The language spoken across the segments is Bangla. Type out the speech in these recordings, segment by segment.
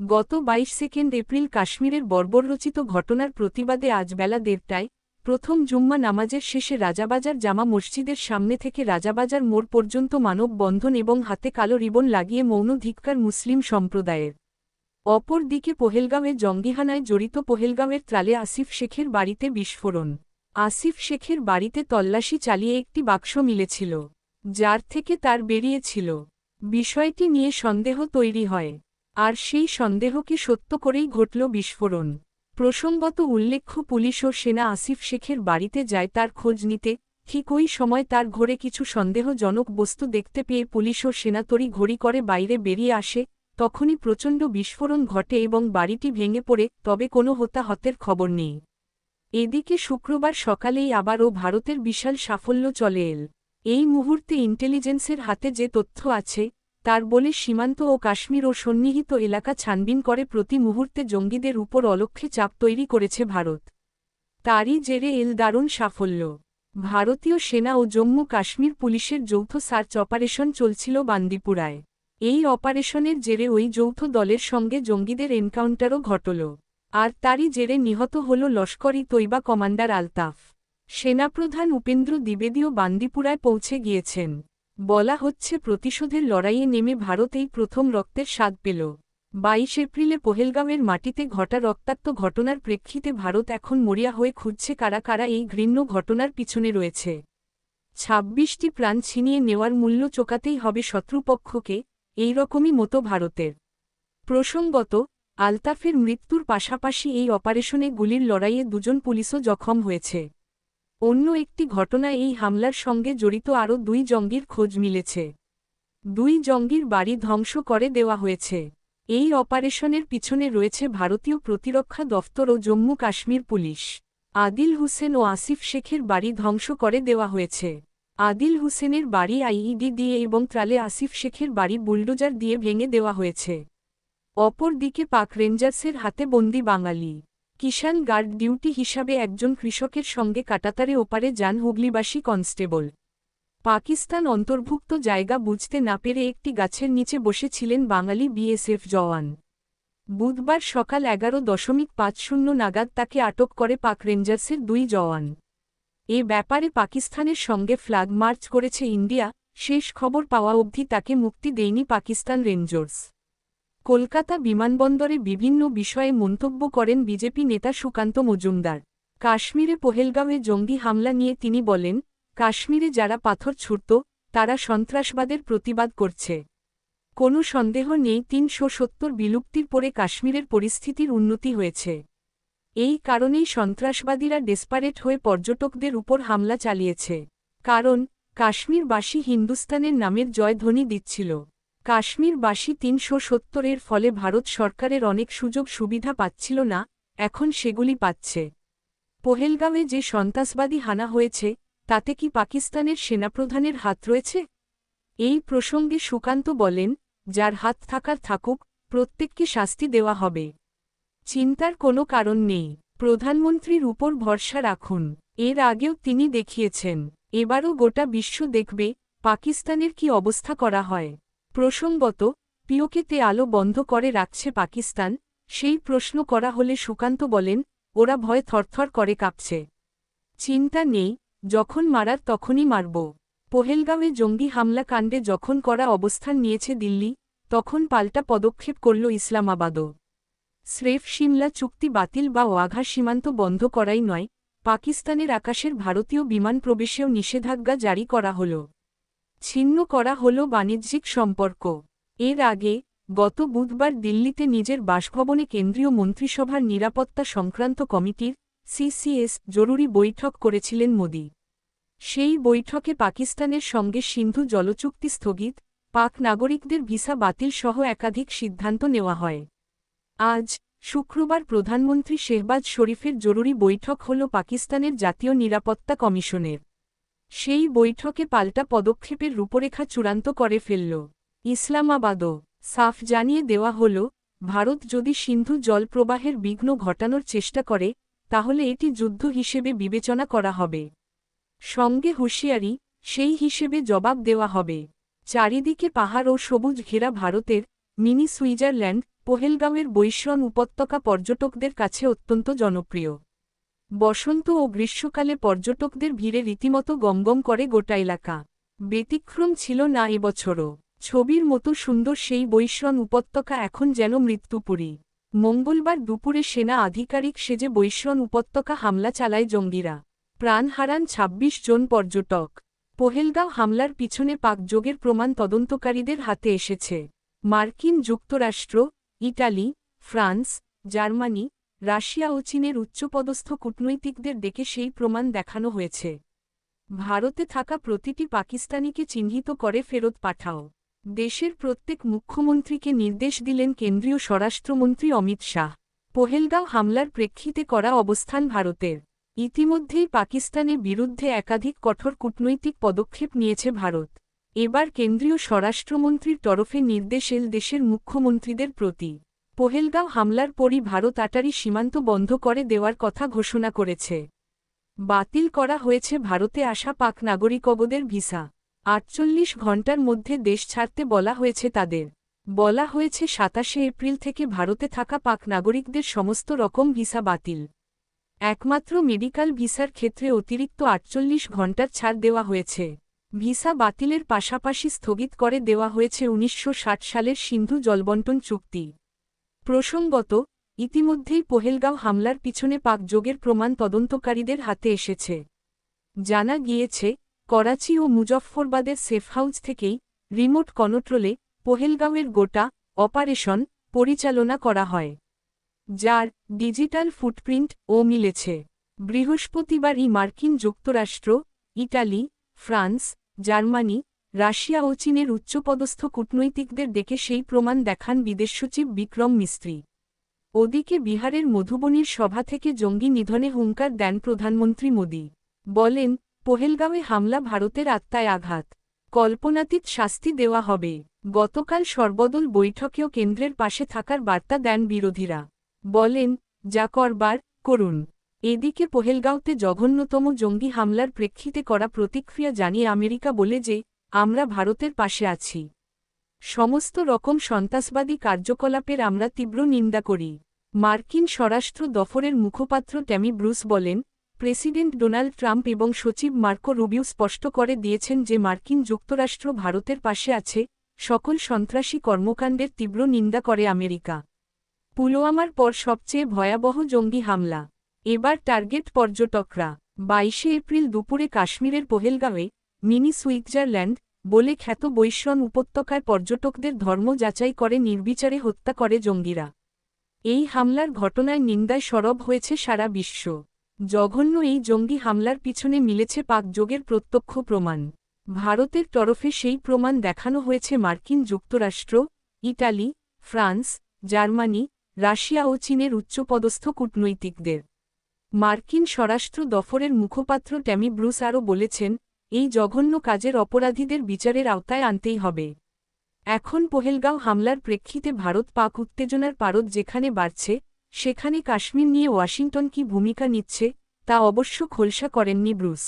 গত বাইশ সেকেন্ড এপ্রিল কাশ্মীরের বর্বররচিত ঘটনার প্রতিবাদে আজ বেলা দেড়টায় প্রথম জুম্মা নামাজের শেষে রাজাবাজার জামা মসজিদের সামনে থেকে রাজাবাজার মোড় পর্যন্ত মানববন্ধন এবং হাতে কালো রিবন লাগিয়ে মৌন ধিক্কার মুসলিম সম্প্রদায়ের। অপর দিকে পোহেলগাঁওয়ে জঙ্গিহানায় জড়িত পোহেলগাঁওয়ের ত্রালে আসিফ শেখের বাড়িতে বিস্ফোরণ। আসিফ শেখের বাড়িতে তল্লাশি চালিয়ে একটি বাক্স মিলেছিল, যার থেকে তার বেরিয়েছিল। বিষয়টি নিয়ে সন্দেহ তৈরি হয়। আর সেই সন্দেহকে সত্য করেই ঘটল বিস্ফোরণ? প্রসঙ্গত উল্লেখ্য, পুলিশ ও সেনা আসিফ শেখের বাড়িতে যায় তার খোঁজ নিতে। ঠিক ওই সময় তার ঘরে কিছু সন্দেহজনক বস্তু দেখতে পেয়ে পুলিশ ও সেনা তড়ি ঘড়ি করে বাইরে বেরিয়ে আসে। তখনই প্রচণ্ড বিস্ফোরণ ঘটে এবং বাড়িটি ভেঙে পড়ে, তবে কোনো হতাহতের খবর নেই। এদিকে শুক্রবার সকালেই আবারও ভারতের বিশাল সাফল্য চলে এল। এই মুহূর্তে ইন্টেলিজেন্সের হাতে যে তথ্য আছে তার বলে সীমান্ত ও কাশ্মীর ও সন্নিহিত এলাকা ছানবিন করে প্রতি মুহূর্তে জঙ্গিদের উপর অলক্ষ্যে চাপ তৈরি করেছে ভারত। তারই জেরে এল দারুণ সাফল্য। ভারতীয় সেনা ও জম্মু কাশ্মীর পুলিশের যৌথ সার্চ অপারেশন চলছিল বান্দিপুরায়। এই অপারেশনের জেরে ওই যৌথ দলের সঙ্গে জঙ্গিদের এনকাউন্টারও ঘটল। আর তারই জেরে নিহত হল লস্করি তৈবা কমান্ডার আলতাফ। সেনাপ্রধান উপেন্দ্র দ্বিবেদীও বান্দিপুরায় পৌঁছে গিয়েছেন। বলা হচ্ছে প্রতিশোধের লড়াইয়ে নেমে ভারত এই প্রথম রক্তের স্বাদ পেল। বাইশ এপ্রিলে পহেলগাঁওয়ের মাটিতে ঘটা রক্তাক্ত ঘটনার প্রেক্ষিতে ভারত এখন মরিয়া হয়ে খুঁজছে কারা কারা এই ঘৃণ্য ঘটনার পিছনে রয়েছে। ছাব্বিশটি প্রাণ ছিনিয়ে নেওয়ার মূল্য চোকাতেই হবে শত্রুপক্ষকে, এই রকমই মতো ভারতের। প্রসঙ্গত, আলতাফের মৃত্যুর পাশাপাশি এই অপারেশনে গুলির লড়াইয়ে দুজন পুলিশও জখম হয়েছে। অন্য একটি ঘটনায় এই হামলার সঙ্গে জড়িত আরও দুই জঙ্গির খোঁজ মিলেছে। দুই জঙ্গির বাড়ি ধ্বংস করে দেওয়া হয়েছে। এই অপারেশনের পিছনে রয়েছে ভারতীয় প্রতিরক্ষা দফতর ও জম্মু কাশ্মীর পুলিশ। আদিল হুসেন ও আসিফ শেখের বাড়ি ধ্বংস করে দেওয়া হয়েছে। আদিল হুসেনের বাড়ি আইইডি দিয়ে এবং ত্রালে আসিফ শেখের বাড়ি বুলডোজার দিয়ে ভেঙে দেওয়া হয়েছে। অপর দিকে পাক রেঞ্জার্সের হাতে বন্দি বাঙালি। কিষাণ গার্ড ডিউটি হিসাবে একজন কৃষকের সঙ্গে কাটাতারে ওপারে যান হুগলিবাসী কনস্টেবল। পাকিস্তান অন্তর্ভুক্ত জায়গা বুঝতে না পেরে একটি গাছের নিচে বসেছিলেন বাঙালি বিএসএফ জওয়ান। বুধবার সকাল এগারো দশমিক পাঁচ শূন্য নাগাদ তাকে আটক করে পাক রেঞ্জার্সের দুই জওয়ান। এ ব্যাপারে পাকিস্তানের সঙ্গে ফ্ল্যাগ মার্চ করেছে ইন্ডিয়া, শেষ খবর পাওয়া অবধি তাকে মুক্তি দেয়নি পাকিস্তান রেঞ্জার্স। কলকাতা বিমানবন্দরে বিভিন্ন বিষয়ে মন্তব্য করেন বিজেপি নেতা সুকান্ত মজুমদার। কাশ্মীরে পহেলগাঁওয়ে জঙ্গি হামলা নিয়ে তিনি বলেন, কাশ্মীরে যারা পাথর ছুটত তারা সন্ত্রাসবাদের প্রতিবাদ করছে। কোনো সন্দেহ নেই, তিনশো সত্তর বিলুপ্তির পরে কাশ্মীরের পরিস্থিতির উন্নতি হয়েছে। এই কারণেই সন্ত্রাসবাদীরা ডেসপারেট হয়ে পর্যটকদের উপর হামলা চালিয়েছে। কারণ, কাশ্মীরবাসী হিন্দুস্তানের নামের জয়ধ্বনি দিচ্ছিল। কাশ্মীরবাসী তিনশো সত্তরের ফলে ভারত সরকারের অনেক সুযোগ সুবিধা পাচ্ছিল না, এখন সেগুলি পাচ্ছে। পহেলগাঁওয়ে যে সন্ত্রাসবাদী হানা হয়েছে, তাতে কি পাকিস্তানের সেনাপ্রধানের হাত রয়েছে? এই প্রসঙ্গে সুকান্ত বলেন, যার হাত থাকার থাকুক, প্রত্যেককে শাস্তি দেওয়া হবে। চিন্তার কোনো কারণ নেই। প্রধানমন্ত্রীর উপর ভরসা রাখুন। এর আগেও তিনি দেখিয়েছেন, এবারও গোটা বিশ্ব দেখবে, পাকিস্তানের কি অবস্থা করা হয়। প্রসঙ্গত পিওকেতে আলো বন্ধ করে রাখছে পাকিস্তান, সেই প্রশ্ন করা হলে সুকান্ত বলেন, ওরা ভয় থরথর করে কাঁপছে। চিন্তা নেই, যখন মারার তখনই মারব। পোহেলগাঁওয়ে জঙ্গি হামলা কাণ্ডে যখন করা অবস্থান নিয়েছে দিল্লি, তখন পাল্টা পদক্ষেপ করল ইসলামাবাদও। স্রেফ সিমলা চুক্তি বাতিল বা ওয়াঘা সীমান্ত বন্ধ করাই নয়, পাকিস্তানের আকাশের ভারতীয় বিমান প্রবেশেও নিষেধাজ্ঞা জারি করা হল। ছিন্ন করা হল বাণিজ্যিক সম্পর্ক। এর আগে, গত বুধবার দিল্লিতে নিজের বাসভবনে কেন্দ্রীয় মন্ত্রিসভার নিরাপত্তা সংক্রান্ত কমিটির সিসিএস জরুরি বৈঠক করেছিলেন মোদি। সেই বৈঠকে পাকিস্তানের সঙ্গে সিন্ধু জলচুক্তি স্থগিত, পাক নাগরিকদের ভিসা বাতিল সহ একাধিক সিদ্ধান্ত নেওয়া হয়। আজ, শুক্রবার প্রধানমন্ত্রী শেহবাজ শরীফের জরুরি বৈঠক হল পাকিস্তানের জাতীয় নিরাপত্তা কমিশনের। সেই বৈঠকে পাল্টা পদক্ষেপের রূপরেখা চূড়ান্ত করে ফেলল। ইসলামাবাদও সাফ জানিয়ে দেওয়া হল, ভারত যদি সিন্ধু জলপ্রবাহের বিঘ্ন ঘটানোর চেষ্টা করে, তাহলে এটি যুদ্ধ হিসেবে বিবেচনা করা হবে। সঙ্গে হুঁশিয়ারি, সেই হিসেবে জবাব দেওয়া হবে। চারিদিকে পাহাড় ও সবুজ ঘেরা ভারতের মিনি সুইজারল্যান্ড, পোহেলগাঁওয়ের বৈশ্রণ উপত্যকা পর্যটকদের কাছে অত্যন্ত জনপ্রিয়। বসন্ত ও গ্রীষ্মকালে পর্যটকদের ভিড়ে রীতিমতো গমগম করে গোটা এলাকা। ব্যতিক্রম ছিল না এবছরও। ছবির মতো সুন্দর সেই বৈশ্রণ উপত্যকা এখন যেন মৃত্যুপুরী। মঙ্গলবার দুপুরে সেনা আধিকারিক সেজে বৈশ্রণ উপত্যকা হামলা চালায় জঙ্গিরা। প্রাণ হারান ২৬ জন পর্যটক। পোহেলগাঁও হামলার পিছনে পাকযোগের প্রমাণ তদন্তকারীদের হাতে এসেছে। মার্কিন যুক্তরাষ্ট্র, ইটালি, ফ্রান্স, জার্মানি রাশিয়া ও চীনের উচ্চপদস্থ কূটনৈতিকদের ডেকে সেই প্রমাণ দেখানো হয়েছে। ভারতে থাকা প্রতিটি পাকিস্তানিকে চিহ্নিত করে ফেরত পাঠাও। দেশের প্রত্যেক মুখ্যমন্ত্রীকে নির্দেশ দিলেন কেন্দ্রীয় স্বরাষ্ট্রমন্ত্রী অমিত শাহ। পোহেলগাঁও হামলার প্রেক্ষিতে করা অবস্থান ভারতের। ইতিমধ্যেই পাকিস্তানের বিরুদ্ধে একাধিক কঠোর কূটনৈতিক পদক্ষেপ নিয়েছে ভারত। এবার কেন্দ্রীয় স্বরাষ্ট্রমন্ত্রীর তরফে নির্দেশ এল দেশের মুখ্যমন্ত্রীদের প্রতি। পোহেলগাঁও হামলার পরই ভারত আটারি সীমান্ত বন্ধ করে দেওয়ার কথা ঘোষণা করেছে। বাতিল করা হয়েছে ভারতে আসা পাক নাগরিকবদের ভিসা। আটচল্লিশ ঘণ্টার মধ্যে দেশ ছাড়তে বলা হয়েছে তাদের। বলা হয়েছে সাতাশে এপ্রিল থেকে ভারতে থাকা পাক নাগরিকদের সমস্ত রকম ভিসা বাতিল। একমাত্র মেডিকেল ভিসার ক্ষেত্রে অতিরিক্ত আটচল্লিশ ঘণ্টার ছাড় দেওয়া হয়েছে। ভিসা বাতিলের পাশাপাশি স্থগিত করে দেওয়া হয়েছে উনিশশো ষাট সালের সিন্ধু জলবন্টন চুক্তি। প্রসঙ্গত, ইতিমধ্যেই পোহেলগাঁও হামলার পিছনে পাক যোগের প্রমাণ তদন্তকারীদের হাতে এসেছে। জানা গিয়েছে, করাচি ও মুজফ্ফরবাদের সেফহাউজ থেকেই রিমোট কন্ট্রোলে পোহেলগাঁওয়ের গোটা অপারেশন পরিচালনা করা হয়, যার ডিজিটাল ফুটপ্রিন্ট ও মিলেছে। বৃহস্পতিবারই মার্কিন যুক্তরাষ্ট্র, ইটালি, ফ্রান্স, জার্মানি রাশিয়া ও চীনের উচ্চপদস্থ কূটনৈতিকদের ডেকে সেই প্রমাণ দেখান বিদেশ সচিব বিক্রম মিস্ত্রি। ওদিকে বিহারের মধুবনীর সভা থেকে জঙ্গি নিধনে হুঙ্কার দেন প্রধানমন্ত্রী মোদী। বলেন, পোহেলগাঁওয়ে হামলা ভারতের আত্মায় আঘাত। কল্পনাতীত শাস্তি দেওয়া হবে। গতকাল সর্বদল বৈঠকেও কেন্দ্রের পাশে থাকার বার্তা দেন বিরোধীরা। বলেন, যা করবার, করুন। এদিকে পোহেলগাঁওতে জঘন্যতম জঙ্গি হামলার প্রেক্ষিতে করা প্রতিক্রিয়া জানিয়ে আমেরিকা বলে যে আমরা ভারতের পাশে আছি। সমস্ত রকম সন্ত্রাসবাদী কার্যকলাপের আমরা তীব্র নিন্দা করি। মার্কিন স্বরাষ্ট্র দফরের মুখপাত্র ট্যামি ব্রুস বলেন, প্রেসিডেন্ট ডোনাল্ড ট্রাম্প এবং সচিব মার্কো রুবিউ স্পষ্ট করে দিয়েছেন যে মার্কিন যুক্তরাষ্ট্র ভারতের পাশে আছে, সকল সন্ত্রাসী কর্মকাণ্ডের তীব্র নিন্দা করে আমেরিকা। পুলওয়ামার পর সবচেয়ে ভয়াবহ জঙ্গি হামলা। এবার টার্গেট পর্যটকরা। বাইশে এপ্রিল দুপুরে কাশ্মীরের পোহেলগাঁওয়ে মিনি সুইৎজারল্যান্ড বলে খ্যাত বৈশ্রণ উপত্যকায় পর্যটকদের ধর্ম যাচাই করে, নির্বিচারে হত্যা করে জঙ্গিরা। এই হামলার ঘটনায় নিন্দায় সরব হয়েছে সারা বিশ্ব। জঘন্য এই জঙ্গি হামলার পিছনে মিলেছে পাক যোগের প্রত্যক্ষ প্রমাণ। ভারতের তরফে সেই প্রমাণ দেখানো হয়েছে মার্কিন যুক্তরাষ্ট্র, ইটালি, ফ্রান্স, জার্মানি, রাশিয়া ও চীনের উচ্চপদস্থ কূটনৈতিকদের। মার্কিন স্বরাষ্ট্র দফরের মুখপাত্র ট্যামি ব্রুস আরও বলেছেন এই জঘন্য কাজের অপরাধীদের বিচারের আওতায় আনতেই হবে। এখন পোহেলগাঁও হামলার প্রেক্ষিতে ভারত পাক উত্তেজনার পারদ যেখানে বাড়ছে, সেখানে কাশ্মীর নিয়ে ওয়াশিংটন কি ভূমিকা নিচ্ছে, তা অবশ্য খোলসা করেননি ব্রুস।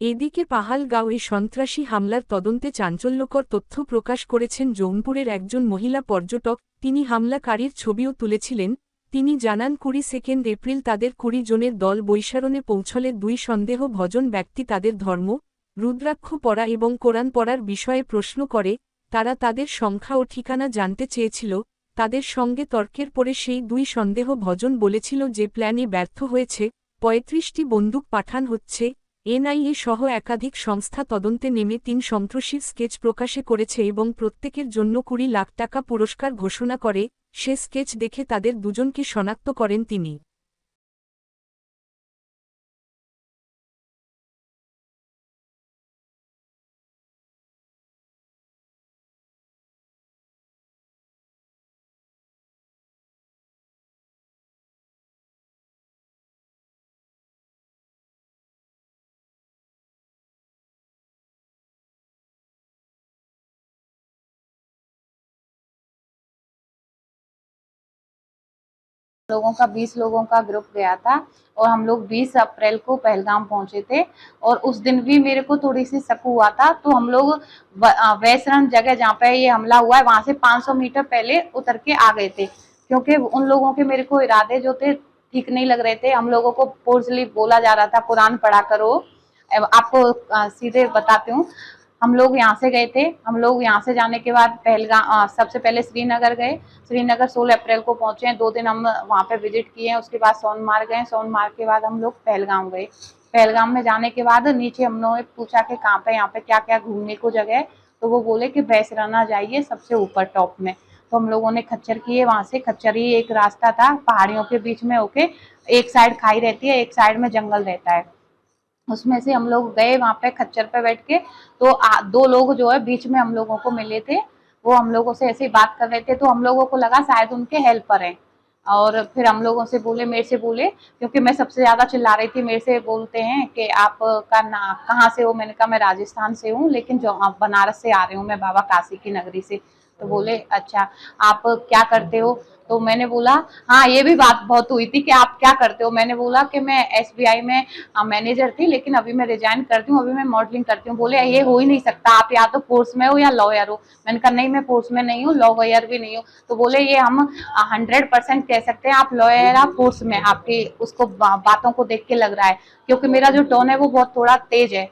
এদিকে পাহালগাঁও এ সন্ত্রাসী হামলার তদন্তে চাঞ্চল্যকর তথ্য প্রকাশ করেছেন জৌনপুরের একজন মহিলা পর্যটক, তিনি হামলাকারীর ছবিও তুলেছিলেন তিনি জানান, কুড়ি সেকেন্ড এপ্রিল তাদের কুড়ি জনের দল বৈশারণে পৌঁছলে দুই সন্দেহ ভজন ব্যক্তি তাদের ধর্ম, রুদ্রাক্ষ পড়া এবং কোরআন পড়ার বিষয়ে প্রশ্ন করে, তারা তাদের সংখ্যা ও ঠিকানা জানতে চেয়েছিল, তাদের সঙ্গে তর্কের পরে সেই দুই সন্দেহ ভজন বলেছিল যে প্ল্যানে ব্যর্থ হয়েছে, পঁয়ত্রিশটি বন্দুক পাঠান হচ্ছে, এনআইএ সহ একাধিক সংস্থা তদন্তে নেমে তিন সন্ত্রাসীর স্কেচ প্রকাশে করেছে এবং প্রত্যেকের জন্য কুড়ি লাখ টাকা পুরস্কার ঘোষণা করে সে স্কেচ দেখে তাদের দুজনকে শনাক্ত করেন তিনি। लोगों का 20 लोगों का ग्रुप गया था और हम लोग 20 अप्रैल को पहलगाम पहुँचे थे और उस दिन भी मेरे को थोड़ी सी शक हुआ था। तो हम लोग वैसरण जगह जहाँ पे ये हमला हुआ है, वहाँ से 500 मीटर पहले उतर के आ गए थे। क्योंकि उन लोगों के मेरे को इरादे जो थे, ठीक नहीं लग रहे थे। हम लोगों को फोर्सली बोला जा रहा था, कुरान पढ़ा करो। आपको सीधे बताती हूँ। हम लोग यहाँ से गए थे। हम लोग यहाँ से जाने के बाद पहलगाम सबसे पहले श्रीनगर गए। श्रीनगर 16 अप्रैल को पहुँचे हैं। दो दिन हम वहाँ पे विज़िट किए हैं। उसके बाद सोनमार्ग गए सोनमार्ग के बाद हम लोग पहलगाम गए। पहलगाम में जाने के बाद नीचे हम लोगों ने पूछा कि कहाँ पे, यहाँ पे क्या क्या घूमने को जगह है? तो वो बोले कि बैसराना जाइए सबसे ऊपर टॉप में। तो हम लोगों ने खच्चर किए वहाँ से। खच्चर ही एक रास्ता था। पहाड़ियों के बीच में होके एक साइड खाई रहती है, एक साइड में जंगल रहता है। उसमें से हम लोग गए वहाँ पे खच्चर पे बैठ के तो आ, दो लोग जो है बीच में हम लोगों को मिले थे। वो हम लोगों से ऐसे बात कर रहे थे तो हम लोगों को लगा शायद उनके हेल्पर हैं। और फिर हम लोगों से बोले मेरे से बोले क्योंकि मैं सबसे ज़्यादा चिल्ला रही थी मेरे से बोलते हैं कि आप का ना कहाँ से हो? मैंने कहा मैं राजस्थान से हूँ लेकिन जो आप बनारस से आ रही हूँ मैं बाबा काशी की नगरी से। तो बोले अच्छा आप क्या करते हो? तो मैंने बोला हाँ ये भी बात बहुत हुई थी कि आप क्या करते हो? मैंने बोला कि मैं एसबीआई में मैनेजर थी, लेकिन अभी मैं रिजाइन करती हूँ, अभी मैं मॉडलिंग करती हूँ। बोले, ये हो ही नहीं सकता, आप या तो फोर्स में हो या लॉयर हो। मैंने कहा, नहीं, मैं फोर्स में नहीं हूँ लॉयर भी नहीं हूँ। तो बोले, ये हम हंड्रेड परसेंट कह सकते हैं, आप लॉयर आप फोर्स में आपकी उसको बातों को देख के लग रहा है, क्योंकि मेरा जो टोन है वो बहुत थोड़ा तेज है।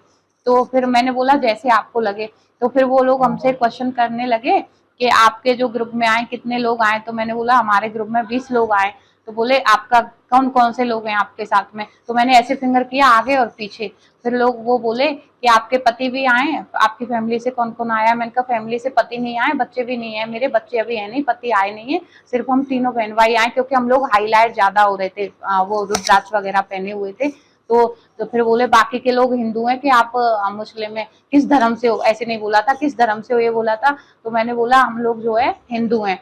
तो फिर मैंने बोला, जैसे आपको लगे। तो फिर वो लोग हमसे क्वेश्चन करने लगे कि आपके जो ग्रुप में आए, कितने लोग आए? तो मैंने बोला, हमारे ग्रुप में बीस लोग आए। तो बोले, आपका कौन कौन से लोग हैं आपके साथ में? तो मैंने ऐसे फिंगर किया आगे और पीछे। फिर लोग वो बोले कि, आपके पति भी आए आपकी फैमिली से कौन कौन आया मैंने कहा, फैमिली से पति नहीं आए, बच्चे भी नहीं है। मेरे बच्चे अभी है नहीं, पति आए नहीं है। सिर्फ़ हम तीनों बहन भाई आए, क्योंकि हम लोग हाईलाइट ज़्यादा हो रहे थे वो रुद्राक्ष वगैरह पहने हुए थे। तो तो फिर बोले, बाकी के लोग हिंदू हैं कि आप मुस्लिम हैं। किस धर्म से हो? ऐसे नहीं बोला था, किस धर्म से हो ये बोला था? तो मैंने बोला, हम लोग जो है हिंदू हैं।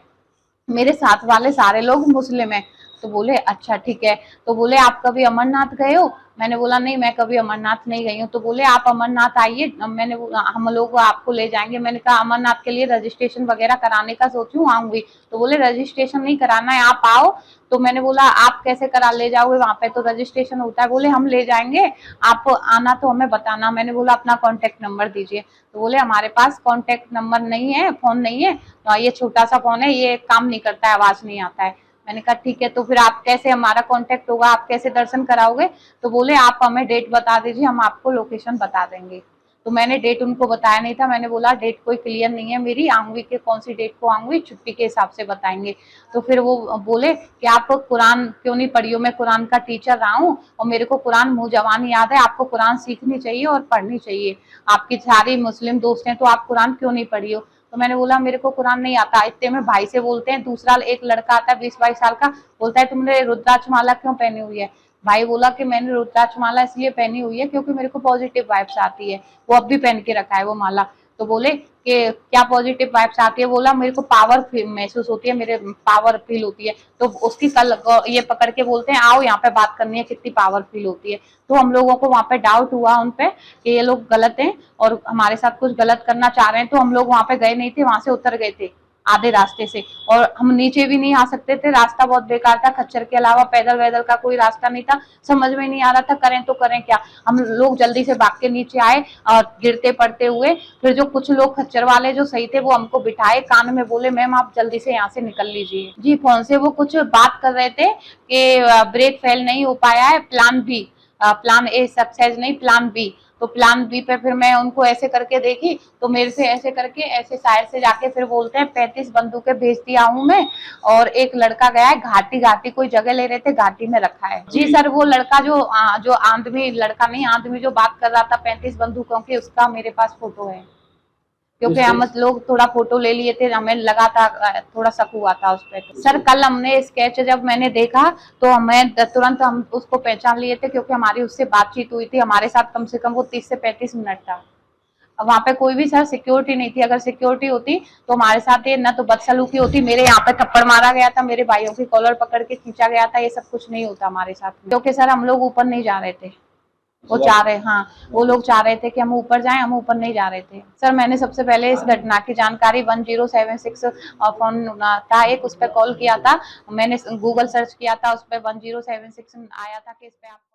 मेरे साथ वाले सारे लोग मुस्लिम हैं। तो बोले अच्छा ठीक है। तो बोले, आप कभी अमरनाथ गए हो? मैंने बोला, नहीं, मैं कभी अमरनाथ नहीं गई हूँ। तो बोले, आप अमरनाथ आइए मैंने हम लोग आपको ले जाएँगे। मैंने कहा, अमरनाथ के लिए रजिस्ट्रेशन वगैरह कराने का सोचूं, आऊँगी। तो बोले, रजिस्ट्रेशन नहीं कराना है, आप आओ। तो मैंने बोला, आप कैसे करा, ले जाओगे वहाँ पे? तो रजिस्ट्रेशन होता है बोले, हम ले जाएँगे, आप आना तो हमें बताना। मैंने बोला, अपना कॉन्टेक्ट नंबर दीजिए। तो बोले, हमारे पास कॉन्टेक्ट नंबर नहीं है फ़ोन नहीं है। तो ये छोटा सा फ़ोन है, ये काम नहीं करता है, आवाज़ नहीं आता है। मैंने कहा, ठीक है तो फिर आप कैसे हमारा कांटेक्ट होगा? आप कैसे दर्शन कराओगे? तो बोले, आप हमें डेट बता दीजिए, हम आपको लोकेशन बता देंगे. तो मैंने डेट उनको बताया नहीं था, मैंने बोला डेट कोई क्लियर नहीं है मेरी, आऊँगी के कौन सी डेट को आऊँगी, छुट्टी के हिसाब से बताएँगे. तो फिर वो बोले कि, आप कुरान क्यों नहीं पढ़ी हो? मैं कुरान का टीचर रहा हूँ और मेरे को कुरान मुँह जवान याद है, आपको कुरान सीखनी चाहिए और पढ़नी चाहिए। आपकी सारी मुस्लिम दोस्त हैं तो आप कुरान क्यों नहीं पढ़ी हो? तो मैंने बोला, मेरे को कुरान नहीं आता। इतने में भाई से बोलते हैं, दूसरा एक लड़का आता है, बीस बाईस साल का, बोलता है तुमने रुद्राक्ष माला क्यों पहनी हुई है? भाई बोला कि, मैंने रुद्राक्ष माला इसलिए पहनी हुई है क्योंकि मेरे को पॉजिटिव वाइब्स आती है। वो अब भी पहन के रखा है, वो माला। तो बोले कि क्या पॉजिटिव वाइब्स आती है? बोला, मेरे को पावर महसूस होती है, मेरे पावर फील होती है। तो उसकी कल ये पकड़ के बोलते हैं, आओ यहाँ पे बात करनी है, कितनी पावर फील होती है। तो हम लोगों को वहाँ पे डाउट हुआ उन पे कि ये लोग गलत हैं और हमारे साथ कुछ गलत करना चाह रहे हैं। तो हम लोग वहाँ पे गए नहीं थे, वहाँ से उतर गए थे। आधे रास्ते से। और हम नीचे भी नहीं आ सकते थे, रास्ता बहुत बेकार था, खच्चर के अलावा पैदल वैदल का कोई रास्ता नहीं था, समझ में नहीं आ रहा था, करें तो करें क्या। हम लोग जल्दी से भाग के नीचे आए और गिरते पड़ते हुए, फिर जो कुछ लोग खच्चर वाले जो सही थे, वो हमको बिठाए, कान में बोले, मैम, आप जल्दी से यहाँ से निकल लीजिए। जी, फ़ोन से वो कुछ बात कर रहे थे कि, ब्रेक फेल नहीं हो पाया है, plan B. Plan A success नहीं, प्लान बी। तो प्लान बी पे फिर मैं उनको ऐसे करके देखी तो मेरे से ऐसे करके ऐसे साइड से जाके फिर बोलते हैं पैंतीस बंदूकें भेज दिया हूँ मैं और एक लड़का गया है घाटी घाटी कोई जगह ले रहे थे घाटी में रखा है। जी सर वो लड़का जो आ, जो आदमी लड़का नहीं आदमी जो बात कर रहा था पैंतीस बंदूकों की उसका मेरे पास फ़ोटो है। क्योंकि हम लोग थोड़ा फ़ोटो ले लिए थे हमें लगा था थोड़ा शक हुआ था उस पर सर कल हमने स्केच जब मैंने देखा तो हमें तुरंत हम उसको पहचान लिए थे क्योंकि हमारी उससे बातचीत हुई थी। हमारे साथ कम से कम वो तीस से पैंतीस मिनट था। वहाँ पे कोई भी सर सिक्योरिटी नहीं थी। अगर सिक्योरिटी होती तो हमारे साथ ये न तो बदसलूकी होती मेरे यहाँ पे थप्पड़ मारा गया था मेरे भाइयों की कॉलर पकड़ के खींचा गया था ये सब कुछ नहीं होता हमारे साथ क्योंकि सर हम लोग ऊपर नहीं जा रहे थे। वो चाह रहे हाँ वो लोग चाह रहे थे कि हम ऊपर जाएँ हम ऊपर नहीं जा रहे थे। सर मैंने सबसे पहले इस घटना की जानकारी 1076 फ़ोन था एक उस पर कॉल किया था। मैंने गूगल सर्च किया था उस पर 1076 आया था कि इस पे आप